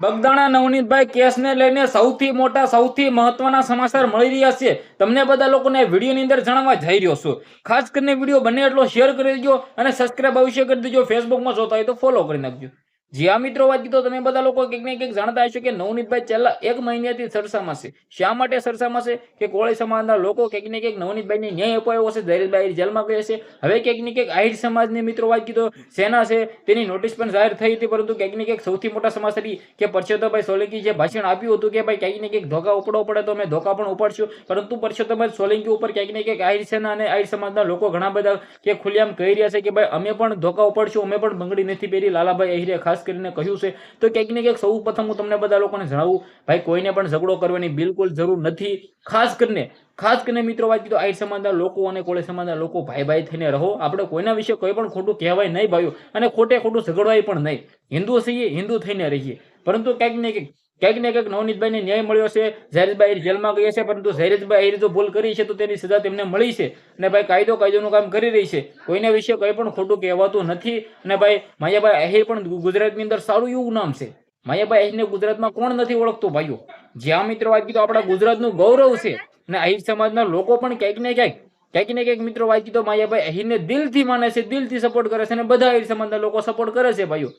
બગદાણા નવનીતભાઈ કેસને લઈને સૌથી મોટા, સૌથી મહત્વના સમાચાર મળી રહ્યા છે. તમને બધા લોકોને વિડીયોની અંદર જણાવવા જઈ રહ્યો છું. ખાસ કરીને વીડિયો બને એટલો શેર કરી દેજો અને સબસ્ક્રાઇબ અવશ્ય કરી દેજો. ફેસબુકમાં જોતા હોય તો ફોલો કરી નાખજો. જી આ મિત્રો, વાત કીધો તમે બધા લોકો કંઈક ને કંઈક જાણતા હશો કે નવનીતભાઈ છેલ્લા એક મહિનાથી સરસામાં છે. શા માટે સરસામાં છે? કે કોળી સમાજના લોકો કંઈક ને કંઈક નવનીતભાઈને ન્યાય અપાયો છે ધૈર્યભાઈ જેલમાં ગયા છે. હવે કંઈક ને કંઈક આહિર સમાજની મિત્રો વાત કીધો, સેના છે, તેની નોટિસ પણ જાહેર થઈ હતી, પરંતુ કંઈક ને કંઈક સૌથી મોટા ઈ કે પરસોત્તમભાઈ સોલંકી જે ભાષણ આપ્યું હતું કે ભાઈ કંઈક ને કંઈક ધોકા ઉપડવો પડે તો અમે ધોકા પણ ઉપાડશું, પરંતુ પરસોત્તમભાઈ સોલંકી ઉપર કંઈક ને કંઈક આહિર સેના અને આહિર સમાજના લોકો ઘણા બધા કે ખુલ્લેઆમ કહી રહ્યા છે કે ભાઈ અમે પણ ધોકા ઉપાડશું, અમે પણ બંગડી નથી પહેરી, લાલાભાઈ અહિરે ખાસ કરીને કહ્યું છે, તો ક્યાંક ને ક્યાંક સૌ પ્રથમ હું તમને બધા લોકોને જણાવું, ભાઈ, કોઈને પણ ઝઘડો કરવાની બિલકુલ જરૂર નથી. ખાસ કરીને ખાસ કરીને મિત્રો વાત કીધું આહિર સમાજના લોકો અને કોળી સમાજના લોકો ભાઈ ભાઈ થઈને રહો. આપણે કોઈના વિશે કોઈ પણ ખોટું કહેવાય નહીં ભાઈઓ. અને ખોટે ખોટું ઝઘડવાય પણ નહીં. હિન્દુ છીએ, હિન્દુ થઈને રહીએ. પરંતુ ક્યાંક ને ક્યાંક ક્યાંક ને ક્યાંક નવનીતભાઈને ન્યાય મળ્યો છે, ઝૈરતભાઈ જેલમાં ગયા છે, પરંતુ ઝૈરતભાઈ આહિર જો ભૂલ કરી છે તો તેની સજા તેમને મળી છે. અને ભાઈ કાયદો કાયદોનું કામ કરી રહી છે. કોઈના વિશે કંઈ પણ ખોટું કહેવાતું નથી. અને ભાઈ માયાભાઈ આહિર પણ ગુજરાતની અંદર સારું એવું નામ છે. માયાભાઈ આહિરને ગુજરાતમાં કોણ નથી ઓળખતું ભાઈઓ? જ્યાં મિત્રો વાત કીધું આપણા ગુજરાતનું ગૌરવ છે. અને આહિર સમાજના લોકો પણ ક્યાંક ને ક્યાંક ક્યાંક ને ક્યાંક મિત્રો વાત કીધું માયાભાઈ આહિરને દિલથી માને છે, દિલથી સપોર્ટ કરે છે અને બધા આહિર સમાજના લોકો સપોર્ટ કરે છે ભાઈઓ.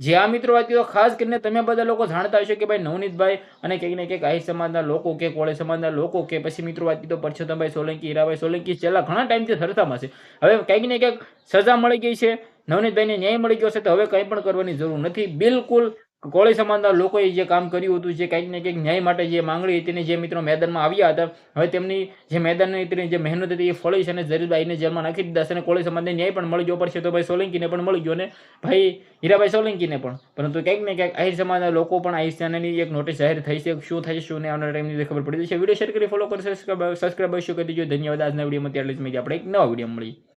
જે આ મિત્રો વાત ખાસ કરીને તમે બધા લોકો જાણતા હશો કે ભાઈ નવનીતભાઈ અને કંઈક ને કંઈક આહિર સમાજના લોકો કે કોળે સમાજના લોકો કે પછી મિત્રો વાત કીધો પરસોત્તમભાઈ સોલંકી, હીરાભાઈ સોલંકી છેલ્લા ઘણા ટાઈમથી સરતામાં છે. હવે કંઈક ને કંઈક સજા મળી ગઈ છે, નવનીતભાઈને ન્યાય મળી ગયો છે, તો હવે કંઈ પણ કરવાની જરૂર નથી. બિલકુલ કોળી સમાજના લોકોએ જે કામ કર્યું હતું જે કંઈક ને કંઈક ન્યાય માટે જે માંગણી હતી ને જે મિત્રો મેદાનમાં આવ્યા હતા હવે તેમની જે મેદાનની હતી જે મહેનત હતી એ ફળી છે અને જરીબાઈને જેલમાં નાખી દીધા છે અને કોળી સમાજને ન્યાય પણ મળી ગયો પડશે તો ભાઈ સોલંકીને પણ મળી ગયો ને ભાઈ હીરાભાઈ સોલંકીને પણ પરંતુ કંઈક ને કંઈક આહિર સમાજના લોકો પણ આહિર સેનાની એક નોટિસ જાહેર થઈ છે શું થાય શું ને આવનાર ટાઈમની ખબર પડી જશે વીડિયો શેર કરી ફોલો કરશે સબસ્ક્રાઈબ કરી દીજો ધન્યવાદ આજના વિડીયોમાં જ આપણે એક નવા વીડિયો મળી